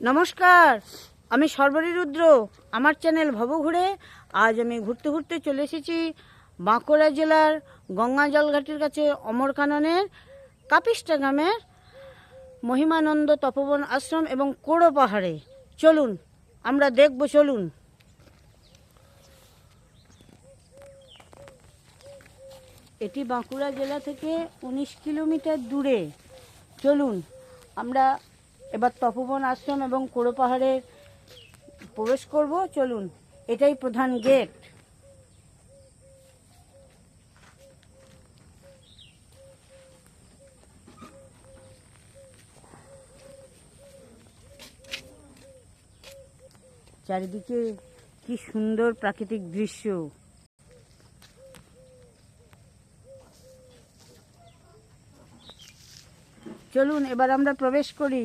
নমস্কার, আমি সর্বরী রুদ্র, আমার চ্যানেল ভব ঘুরে আজ আমি ঘুরতে ঘুরতে চলে এসেছি বাঁকুড়া জেলার গঙ্গা জলঘাটির কাছে অমরকাননের কাপিস্টা গ্রামের মহিমানন্দ তপবন আশ্রম এবং কোড়ো পাহাড়ে। চলুন, আমরা দেখব, চলুন। এটি বাঁকুড়া জেলা থেকে উনিশ কিলোমিটার দূরে। চলুন, আমরা এবার তপবন আশ্রম এবং কোড়ো পাহাড়ে প্রবেশ করব। চলুন, এটাই প্রধান গেট চারিদিকে কি সুন্দর প্রাকৃতিক দৃশ্য। চলুন, এবার আমরা প্রবেশ করি।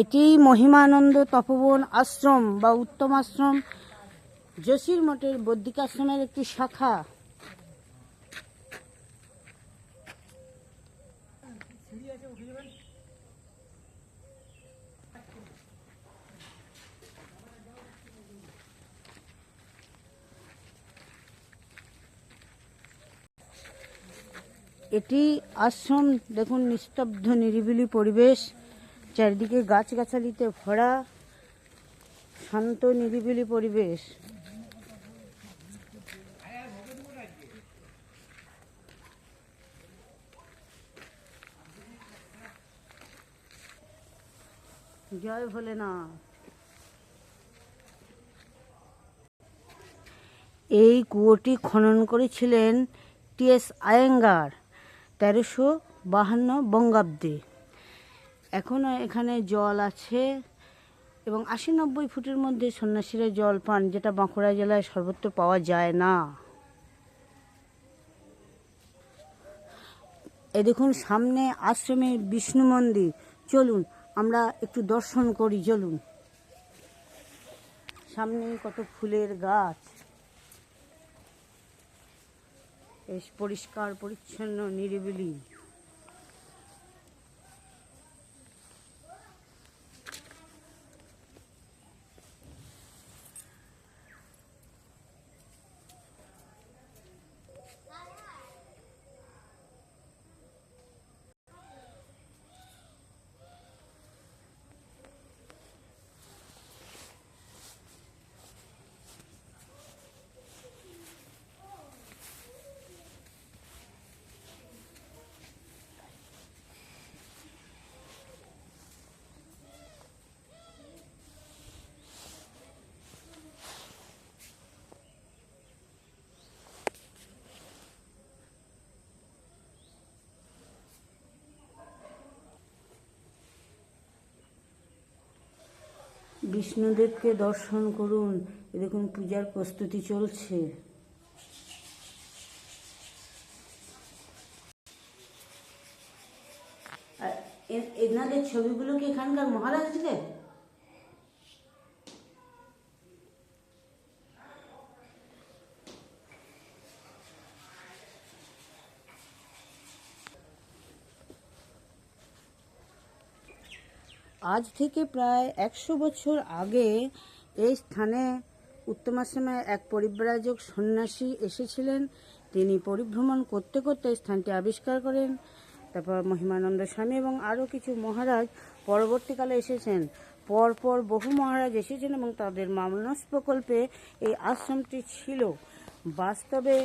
এটি মহিমানন্দ তপবন আশ্রম বা উত্তম আশ্রম যোশীর মঠের বৌদ্ধিকাশ্রমের একটি শাখা। এটি আশ্রম, দেখুন, নিস্তব্ধ, নিরিবিলি পরিবেশ। চারিদিকে গাছগাছালিতে ভরা, শান্ত, নিরিবিলি পরিবেশ। জয় ভোলেনাথ। এই কুয়োটি খনন করেছিলেন টি এস আয়েঙ্গার তেরোশো বাহান্ন বঙ্গাব্দে। এখনও এখানে জল আছে এবং আশি নব্বই ফুটের মধ্যে সন্ন্যাসীরা জল পান, যেটা বাঁকুড়া জেলায় সর্বত্র পাওয়া যায় না। এ দেখুন, সামনে আশ্রমে বিষ্ণু মন্দির। চলুন, আমরা একটু দর্শন করি, চলুন। সামনে কত ফুলের গাছ। বেশ পরিষ্কার, পরিচ্ছন্ন, নিরিবিলি। বিষ্ণুদেবকে দর্শন করুন। এরকম পূজার প্রস্তুতি চলছে। এনাদের ছবিগুলো কি এখানকার মহারাজ আজ থেকে প্রায় একশো বছর আগে এই স্থানে উত্তমাশ্রমে এক পরিব্রাজক সন্ন্যাসী এসেছিলেন। তিনি পরিভ্রমণ করতে করতে স্থানটি আবিষ্কার করেন। তারপর মহিমানন্দ স্বামী এবং আরও কিছু মহারাজ পরবর্তীকালে এসেছেন। পরপর বহু মহারাজ এসেছেন এবং তাদের মানস প্রকল্পে এই আশ্রমটি ছিল। বাস্তবে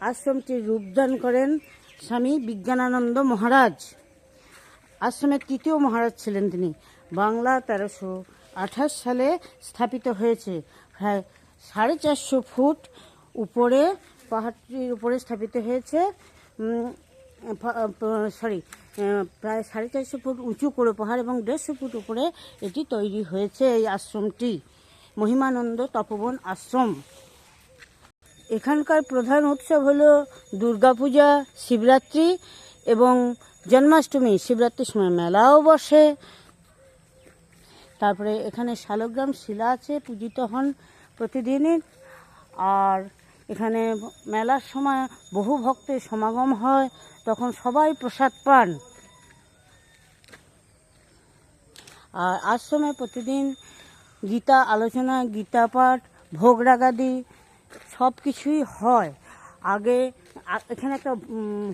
আশ্রমটির রূপদান করেন স্বামী বিজ্ঞানানন্দ মহারাজ। আশ্রমের তৃতীয় মহারাজ ছিলেন তিনি। বাংলা তেরোশো আঠাশ সালে স্থাপিত হয়েছে। প্রায় সাড়ে চারশো ফুট উপরে, পাহাড়টির উপরে স্থাপিত হয়েছে। সরি প্রায় সাড়ে চারশো ফুট উঁচু করে পাহাড় এবং দেড়শো ফুট উপরে এটি তৈরি হয়েছে এই আশ্রমটি। মহিমানন্দ তপবন আশ্রম। এখানকার প্রধান উৎসব হলো দুর্গাপূজা, শিবরাত্রি এবং জন্মাষ্টমী, শিবরাত্রির সময় মেলাও বসে। তারপরে এখানে শালগ্রাম শিলা আছে, পূজিত হন প্রতিদিনই। আর এখানে মেলার সময় বহু ভক্তের সমাগম হয়, তখন সবাই প্রসাদ পান। আর আশ্রমে প্রতিদিন গীতা আলোচনা, গীতা পাঠ, ভোগ রাগাদি সব কিছুই হয়। আগে এখানে একটা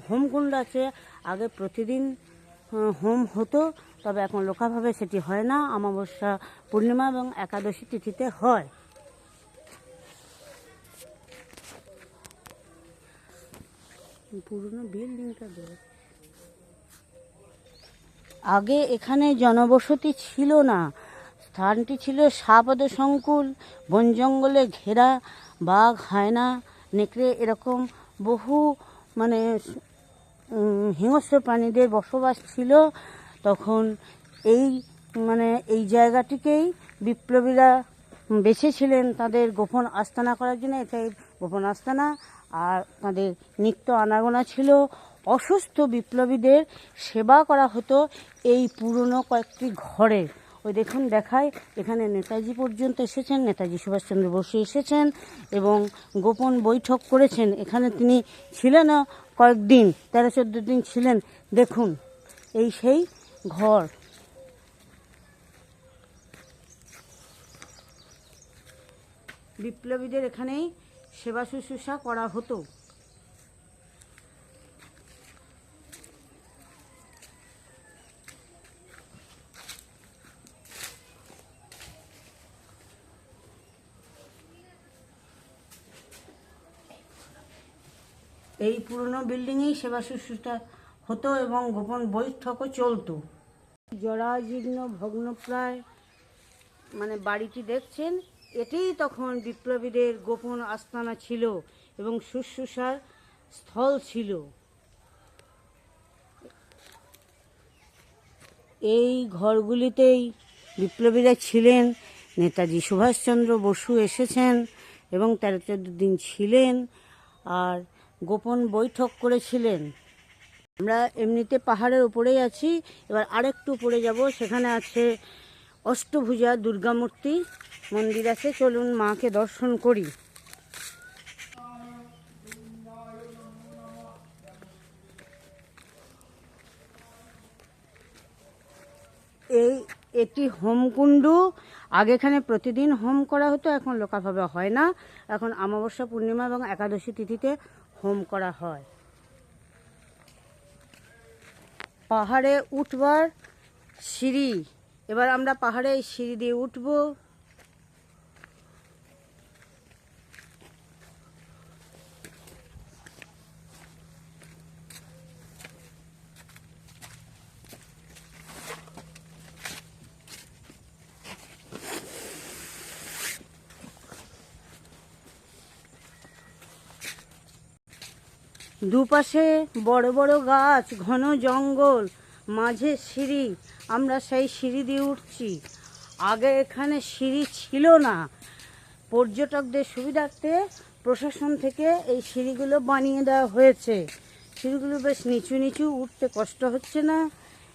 হোমকুণ্ড আছে আগে প্রতিদিন হোম হতো, তবে এখন লোকাভাবে সেটি হয় না। অমাবস্যা পূর্ণিমা এবং একাদশী তিথিতে হয়। পুরনো বিল্ডিংটা আগে এখানে জনবসতি ছিল না। স্থানটি ছিল সাপদ সংকুল, বন জঙ্গলে ঘেরা, বাঘ, হায়না, নেকড়ে, এরকম বহু মানে হিংস্র প্রাণীদের বসবাস ছিল, তখন এই মানে এই জায়গাটিকেই বিপ্লবীরা বেছেছিলেন তাদের গোপন আস্তানা করার জন্য। এটাই গোপন আস্তানা। আর তাদের নিত্য আনাগোনা ছিল, অসুস্থ বিপ্লবীদের সেবা করা হতো এই পুরনো কয়েকটি ঘরে। ওই দেখুন দেখায় এখানে নেতাজি পর্যন্ত এসেছেন, নেতাজি সুভাষচন্দ্র বসু এসেছেন এবং গোপন বৈঠক করেছেন। এখানে তিনি ছিলেন কয়েকদিন তেরো চোদ্দ দিন ছিলেন। দেখুন, এই সেই ঘর। বিপ্লবীদের এখানেই সেবা শুশ্রূষা করা হতো। এই পুরনো বিল্ডিংয়েই সেবা শুশ্রূষা হতো এবং গোপন বৈঠকও চলতো। জরাজীর্ণ ভগ্নপ্রায় মানে বাড়িটি দেখছেন, এটিই তখন বিপ্লবীদের গোপন আস্তানা ছিল এবং শুশ্রূষার স্থল ছিল। এই ঘরগুলিতেই বিপ্লবীরা ছিলেন, নেতাজি সুভাষচন্দ্র বসু এসেছেন এবং তেরো চোদ্দ দিন ছিলেন, আর গোপন বৈঠক করেছিলেন। আমরা এমনিতে পাহাড়ের উপরেই আছি। এবার আরেকটু উপরে যাব। সেখানে আছে অষ্টভুজা দুর্গামূর্তি। মন্দির আছে। চলুন মাকে দর্শন করি। এই, এটি হোমকুণ্ডু। আগে এখানে প্রতিদিন হোম করা হতো, এখন লোকাভাবে হয় না। এখন অমাবস্যা পূর্ণিমা এবং একাদশী তিথিতে হোম করা হয়। পাহাড়ে উঠবার সিঁড়ি এবার আমরা পাহাড়ে সিঁড়ি দিয়ে উঠবো। দুপাশে বড় বড় গাছ, ঘন জঙ্গল, মাঝে সিঁড়ি। আমরা সেই সিঁড়ি দিয়ে উঠছি। আগে এখানে সিঁড়ি ছিল না। পর্যটকদের সুবিধার্থে প্রশাসন থেকে এই সিঁড়িগুলো বানিয়ে দেওয়া হয়েছে। সিঁড়িগুলো বেশ নিচু নিচু, উঠতে কষ্ট হচ্ছে না।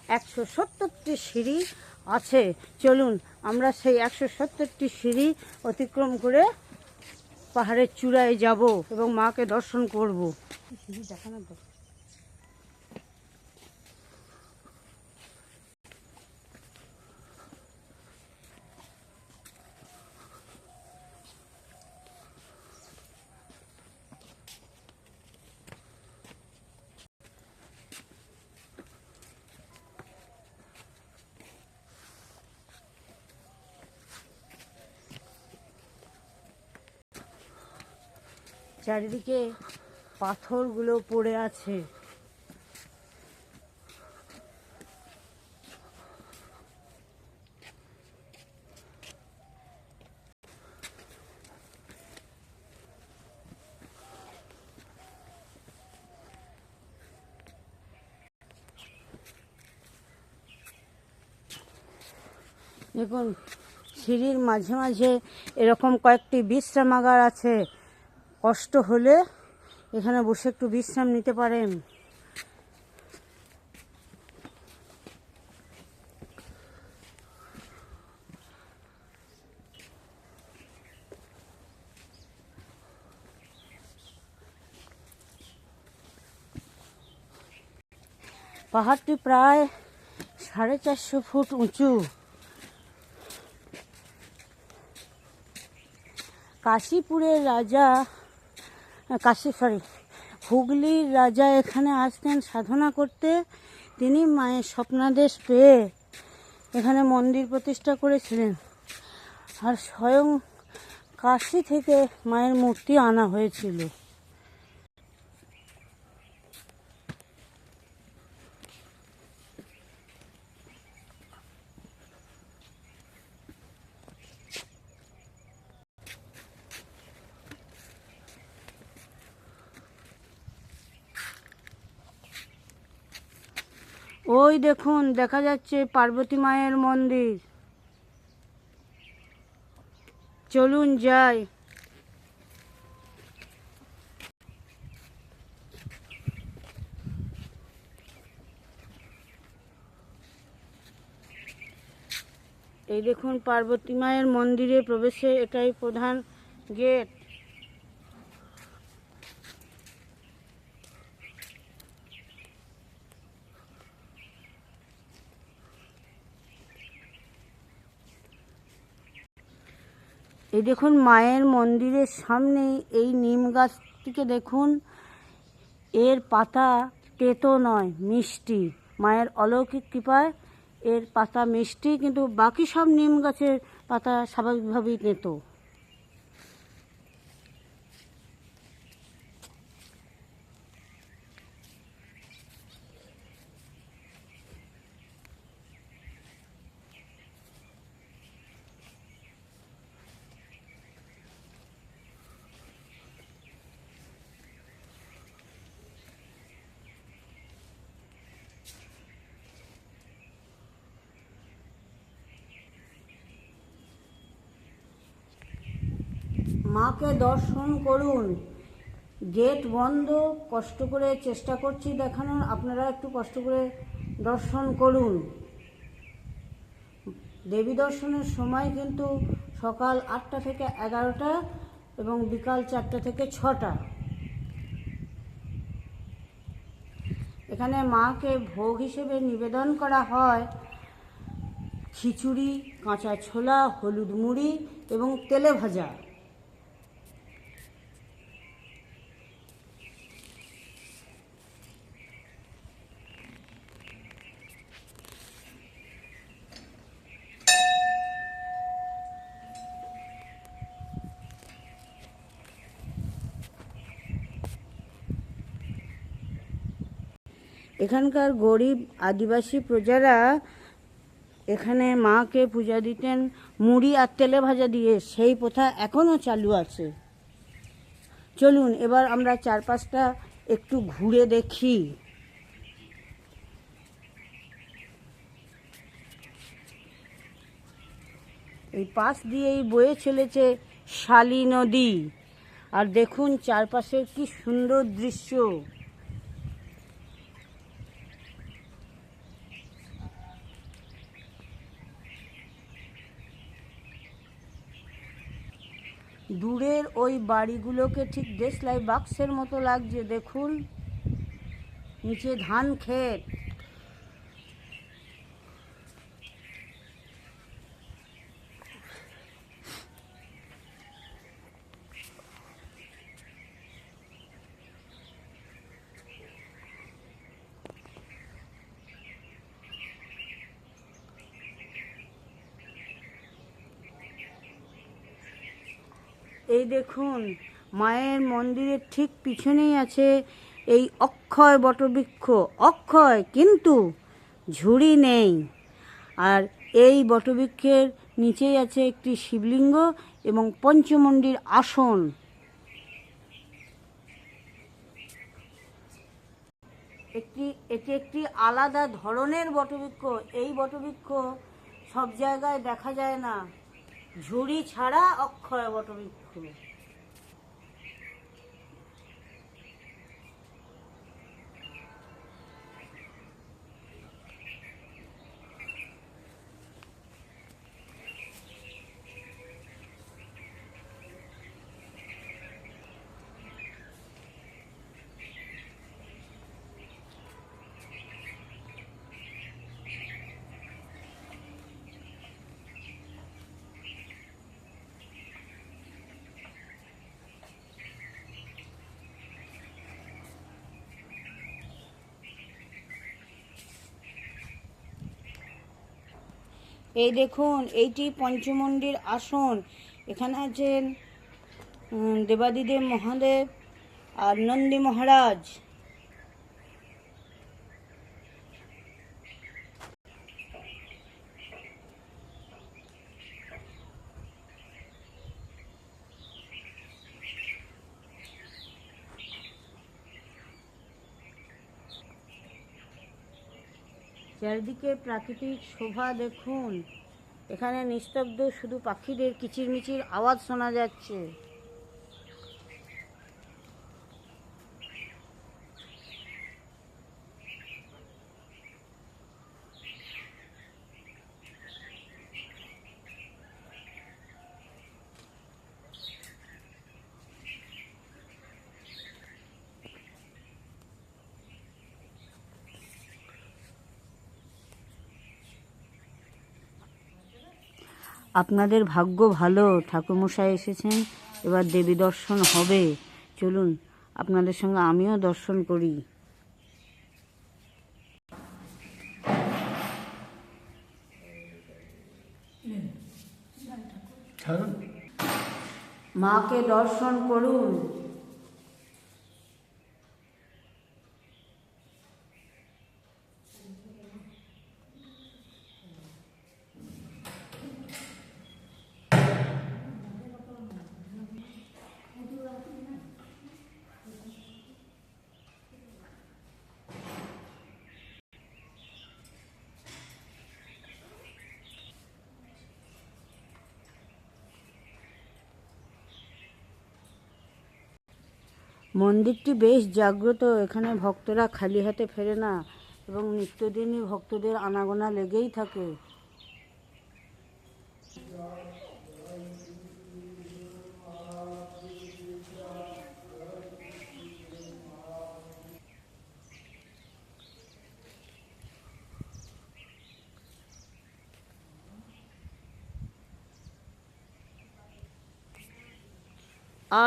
একশো সত্তরটি সিঁড়ি আছে। চলুন, আমরা সেই একশো সত্তরটি সিঁড়ি অতিক্রম করে পাহাড়ের চূড়ায় যাব এবং মাকে দর্শন করব। সিঁড়ি দেখানো দরকার। চারিদিকে পাথরগুলো পড়ে আছে। দেখুন সিঁড়ির মাঝে মাঝে এরকম কয়েকটি বিশ্রামাগার আছে। কষ্ট হলে এখানে বসে একটু বিশ্রাম নিতে পারেন। পাহাড়টি প্রায় সাড়ে চারশো ফুট উঁচু। কাশীপুরের রাজা কাশী সরি হুগলির রাজা এখানে আসতেন সাধনা করতে। তিনি মায়ের স্বপ্নাদেশ পেয়ে এখানে মন্দির প্রতিষ্ঠা করেছিলেন। আর স্বয়ং কাশি থেকে মায়ের মূর্তি আনা হয়েছিল। ওই দেখুন, দেখা যাচ্ছে পার্বতী মায়ের মন্দির। চলুন যাই। এই দেখুন, পার্বতী মায়ের মন্দিরে প্রবেশে এটাই প্রধান গেট। এই দেখুন, মায়ের মন্দিরের সামনে এই নিম গাছটিকে দেখুন। এর পাতা তেতো নয়, মিষ্টি। মায়ের অলৌকিক কৃপায় এর পাতা মিষ্টি, কিন্তু বাকি সব নিম গাছের পাতা স্বাভাবিকভাবেই তেতো। মাকে দর্শন করুন। গেট বন্ধ, কষ্ট করে চেষ্টা করছি দেখানোর, আপনারা একটু কষ্ট করে দর্শন করুন। দেবী দর্শনের সময় কিন্তু সকাল আটটা থেকে এগারোটা এবং বিকাল চারটা থেকে ছটা। এখানে মাকে ভোগ হিসেবে নিবেদন করা হয়। খিচুড়ি, কাঁচা ছোলা, হলুদ মুড়ি এবং তেলে ভাজা। এখানকার গরিব আদিবাসী প্রজারা এখানে মাকে পূজা দিতেন, মুড়ি আর তেলে ভাজা দিয়ে সেই প্রথা এখনও চালু আছে। চলুন, এবার আমরা চারপাশটা একটু ঘুরে দেখি। এই পাশ দিয়েই বয়ে চলেছে শালী নদী। আর দেখুন চারপাশের কি সুন্দর দৃশ্য। দূরের ওই বাড়িগুলোকে ঠিক দেশলাই বাক্সের মতো লাগছে দেখুন। নিচে ধান ক্ষেত। এই দেখুন, মায়ের মন্দিরের ঠিক পিছনেই আছে এই অক্ষয় বটবৃক্ষ। অক্ষয়, কিন্তু ঝুড়ি নেই। আর এই বটবৃক্ষের নিচেই আছে একটি শিবলিঙ্গ এবং পঞ্চমন্ডির আসন। একটি, এটি একটি আলাদা ধরনের বটবৃক্ষ। এই বটবৃক্ষ সব জায়গায় দেখা যায় না। ঝুড়ি ছাড়া অক্ষয় বটবৃক্ষ। এই দেখুন এইটি পঞ্চমন্ডির আসন। এখানে আছেন দেবাদিদেব মহাদেব আর নন্দী মহারাজ। চারিদিকে প্রাকৃতিক শোভা দেখুন। এখানে নিস্তব্ধ শুধু পাখিদের কিচিরমিচির আওয়াজ শোনা যাচ্ছে। আপনাদের ভাগ্য ভালো ঠাকুরমশাই এসেছেন এবার দেবী দর্শন হবে। চলুন আপনাদের সঙ্গে আমিও দর্শন করি। মাকে দর্শন করুন। মন্দিরটি বেশ জাগ্রত। এখানে ভক্তরা খালি হাতে ফেরে না এবং নিত্যদিনই ভক্তদের আনাগোনা লেগেই থাকে।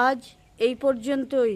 আজ এই পর্যন্তই।